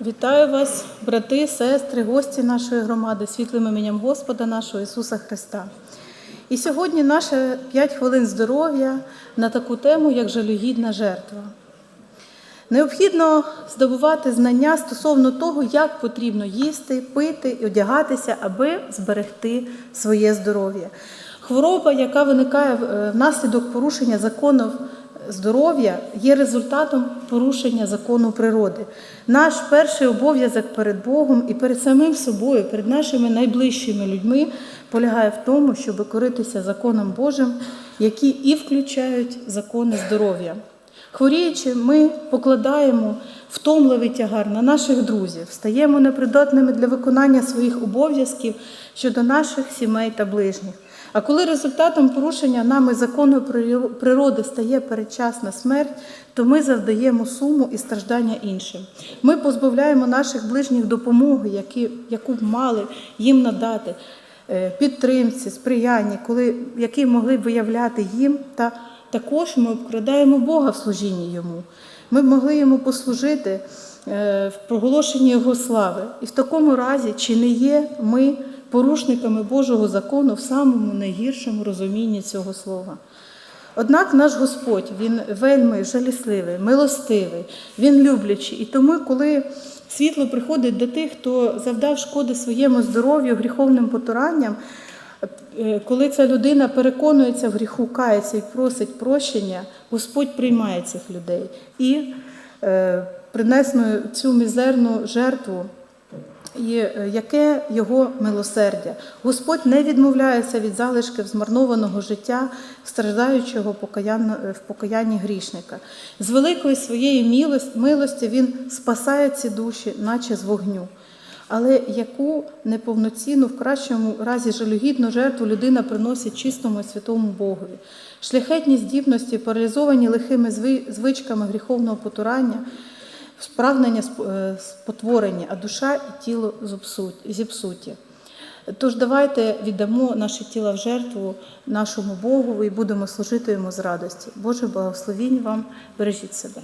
Вітаю вас, брати, сестри, гості нашої громади, світлим іменем Господа нашого Ісуса Христа. І сьогодні наше 5 хвилин здоров'я на таку тему, як жалюгідна жертва. Необхідно здобувати знання стосовно того, як потрібно їсти, пити і одягатися, аби зберегти своє здоров'я. Хвороба, яка виникає е, внаслідок порушення законів здоров'я, є результатом порушення закону природи. Наш перший обов'язок перед Богом і перед самим собою, перед нашими найближчими людьми полягає в тому, щоб коритися законом Божим, які і включають закони здоров'я. Хворіючи, ми покладаємо втомливий тягар на наших друзів, стаємо непридатними для виконання своїх обов'язків щодо наших сімей та ближніх. А коли результатом порушення нами закону природи стає передчасна смерть, то ми завдаємо суму і страждання іншим. Ми позбавляємо наших ближніх допомоги, які, яку б мали їм надати, е, підтримці, сприяння, коли, які могли б виявляти їм та також ми обкрадаємо Бога в служінні Йому. Ми б могли йому послужити е, в проголошенні Його слави. І в такому разі, чи не є ми порушниками Божого закону в самому найгіршому розумінні цього слова? Однак наш Господь, Він вельми жалісливий, милостивий, Він люблячий. І тому, коли світло приходить до тих, хто завдав шкоди своєму здоров'ю, гріховним потуранням, коли ця людина переконується в гріху, кається і просить прощення, Господь приймає цих людей і е, принесною цю мізерну жертву, і е, яке його милосердя. Господь не відмовляється від залишків змарнованого життя, страждаючого в покаянні грішника. З великої своєї милості Він спасає ці душі, наче з вогню. Але яку неповноцінну, в кращому разі жалюгідну жертву людина приносить чистому і святому Богові, шляхетні здібності, паралізовані лихими звичками гріховного потурання, спрагнення е, спотворення, а душа і тіло зіпсуті. Тож давайте віддамо наше тіло в жертву нашому Богові і будемо служити йому з радості. Боже благословінь вам, бережіть себе.